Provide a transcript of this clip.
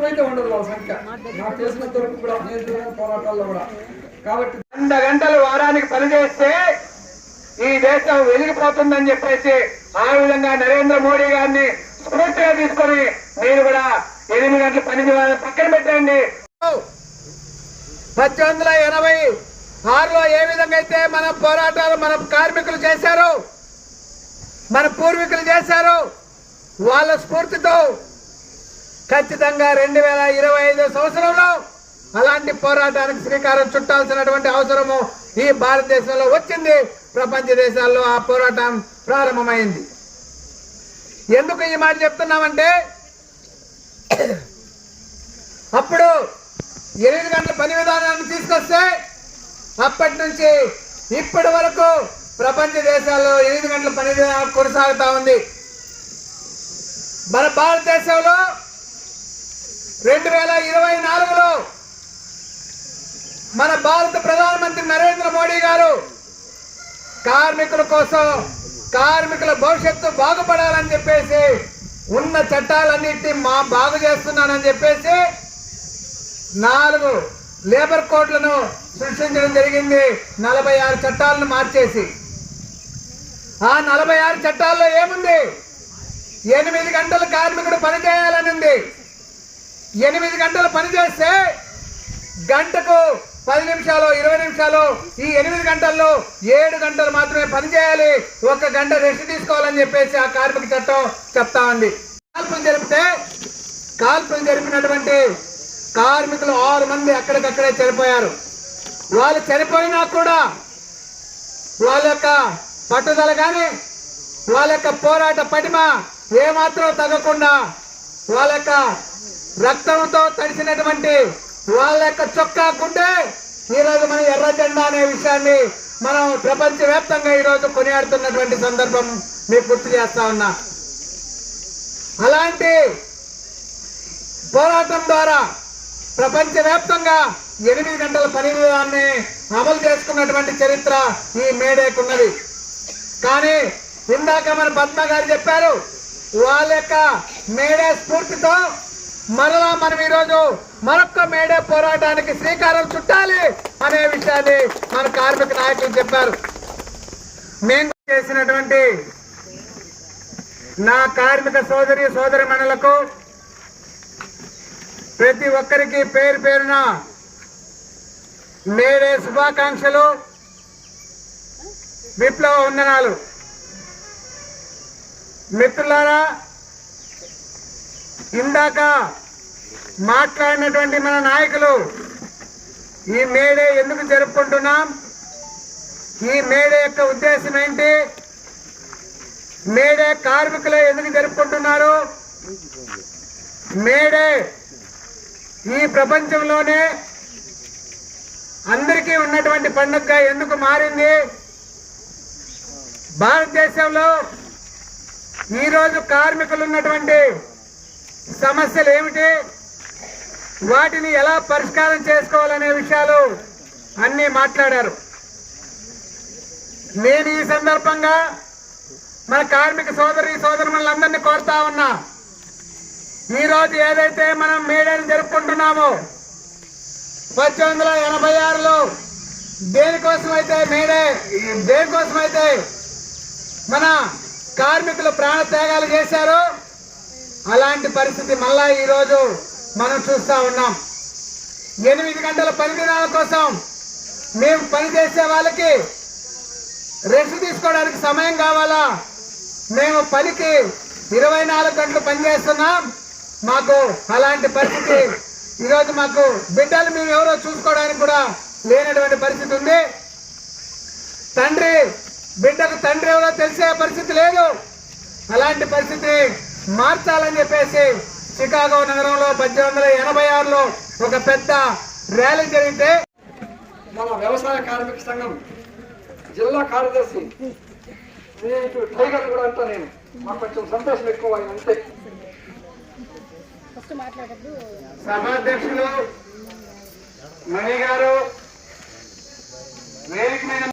ఉంటుంది తక్కువైతే ఉండదు వాళ్ళ సంఖ్య. నాకు తెలిసినంత వరకు కూడా నేను పోరాటాల్లో కూడా. కాబట్టి వంద గంటలు వారానికి పనిచేస్తే ఈ దేశం వెలిగిపోతుందని చెప్పేసి ఆ విధంగా నరేంద్ర మోడీ గారిని స్ఫూర్తిగా తీసుకొని మీరు కూడా ఎనిమిది గంటలు పని పక్కన పెట్టండి. పద్దెనిమిది వందల ఎనభై ఆరులో ఏ విధంగా అయితే మన పోరాటాలు మన కార్మికులు చేశారు మన పూర్వీకులు చేశారు వాళ్ళ స్ఫూర్తితో ఖచ్చితంగా రెండు వేల ఇరవై ఐదు సంవత్సరంలో అలాంటి పోరాటానికి శ్రీకారం చుట్టాల్సినటువంటి అవసరము ఈ భారతదేశంలో వచ్చింది. ప్రపంచ దేశాల్లో ఆ పోరాటం ప్రారంభమైంది. ఎందుకు ఈ మాట చెప్తున్నామంటే అప్పుడు ఎనిమిది గంటల పని విధానాన్ని తీసుకొస్తే అప్పటి నుంచి ఇప్పటి వరకు ప్రపంచ దేశాల్లో ఎనిమిది గంటల పని విధానం కొనసాగుతూ ఉంది. మన భారతదేశంలో రెండు వేల ఇరవై నాలుగులో మన భారత ప్రధానమంత్రి నరేంద్ర మోడీ గారు కార్మికుల కోసం కార్మికుల భవిష్యత్తు బాగుపడాలని చెప్పేసి ఉన్న చట్టాలన్నింటినీ మా బాగు చేస్తున్నానని చెప్పేసి నాలుగు లేబర్ కోడ్లను సృష్టించడం జరిగింది. నలభై ఆరు చట్టాలను మార్చేసి. ఆ నలభై ఆరు చట్టాల్లో ఏముంది? ఎనిమిది గంటలు కార్మికుడు పనిచేయాలని ఉంది ఎనిమిది గంటలు పనిచేస్తే గంటకు పది నిమిషాలు ఇరవై నిమిషాలు ఈ ఎనిమిది గంటల్లో ఏడు గంటలు మాత్రమే పనిచేయాలి. ఒక గంట రెస్ట్ తీసుకోవాలని చెప్పేసి ఆ కార్మిక చట్టం చెప్తా ఉంది. కాల్పులు జరిపితే కాల్పులు జరిపినటువంటి కార్మికులు ఆరు మంది అక్కడికక్కడే చనిపోయారు. వాళ్ళు చనిపోయినా కూడా వాళ్ళ యొక్క పట్టుదల కానీ వాళ్ళ యొక్క పోరాట పటిమ ఏమాత్రం తగ్గకుండా వాళ్ళ యొక్క రక్తంతో తడిసినటువంటి వాళ్ళ యొక్క చొక్కా గుండె ఈరోజు మన ఎర్ర జెండా అనే విషయాన్ని మనం ప్రపంచవ్యాప్తంగా ఈరోజు కొనియాడుతున్నటువంటి సందర్భం మీకు గుర్తు చేస్తా ఉన్నా. అలాంటి పోరాటం ద్వారా ప్రపంచవ్యాప్తంగా ఎనిమిది గంటల పని విధానాన్ని అమలు చేసుకున్నటువంటి చరిత్ర ఈ మేడేకున్నది. కానీ ఇందాక మన పద్మ గారు చెప్పారు వాళ్ళ యొక్క మేడే స్ఫూర్తితో మరలా మనం ఈరోజు మరొక్క మేడే పోరాటానికి శ్రీకారం చుట్టాలి అనే విషయాన్ని మన కార్మిక నాయకులు చెప్పారు. మేము చేసినటువంటి నా కార్మిక సోదరి సోదరి మనులకు ప్రతి ఒక్కరికి పేరు పేరున మేడే శుభాకాంక్షలు విప్లవ వందనాలు. మిత్రులారా ఇందాక మాట్లాడినటువంటి మన నాయకులు ఈ మేడే ఎందుకు జరుపుకుంటున్నాం? ఈ మేడే యొక్క ఉద్దేశం ఏంటి? మేడే కార్మికులు ఎందుకు జరుపుకుంటున్నారు? మేడే ఈ ప్రపంచంలోనే అందరికీ ఉన్నటువంటి పండుగ ఎందుకు మారింది? భారతదేశంలో ఈరోజు కార్మికులు ఉన్నటువంటి సమస్యలు ఏమిటి? వాటిని ఎలా పరిష్కారం చేసుకోవాలనే విషయాలు అన్నీ మాట్లాడారు. నేను ఈ సందర్భంగా మన కార్మిక సోదరి సోదరులందరినీ కోరుతా ఉన్నా ఈరోజు రోజు ఏదైతే మనం మేడని జరుపుకుంటున్నామో పద్దెనిమిది వందల ఎనభై ఆరులో దేనికోసమైతే మేడే దేనికోసమైతే మన కార్మికులు ప్రాణ త్యాగాలు చేశారో అలాంటి పరిస్థితి మళ్ళా ఈరోజు మనం చూస్తా ఉన్నాం. ఎనిమిది గంటల పని దినాల కోసం మేము పని చేసే వాళ్ళకి రెస్ట్ తీసుకోవడానికి సమయం కావాలా? మేము పనికి ఇరవై నాలుగు గంటలు పనిచేస్తున్నాం. మాకు అలాంటి పరిస్థితి ఈరోజు మాకు బిడ్డలు మేము ఎవరో చూసుకోవడానికి కూడా లేనటువంటి పరిస్థితి ఉంది. తండ్రి బిడ్డకు తండ్రి ఎవరో తెలిసే పరిస్థితి లేదు. అలాంటి పరిస్థితిని మార్చాలని చెప్పేసి చికాగో నగరంలో పద్దెనిమిది వందల ఎనభై ఆరులో ఒక పెద్ద ర్యాలీ జరిగితే మన వ్యవసాయ కార్మిక సంఘం జిల్లా కార్యదర్శి టైగర్ కూడా అంటా నేను. మాకు కొంచెం సంతోషం ఎక్కువ ఆయన అంతే. సభాధ్యక్షులు మణి గారు వేదిక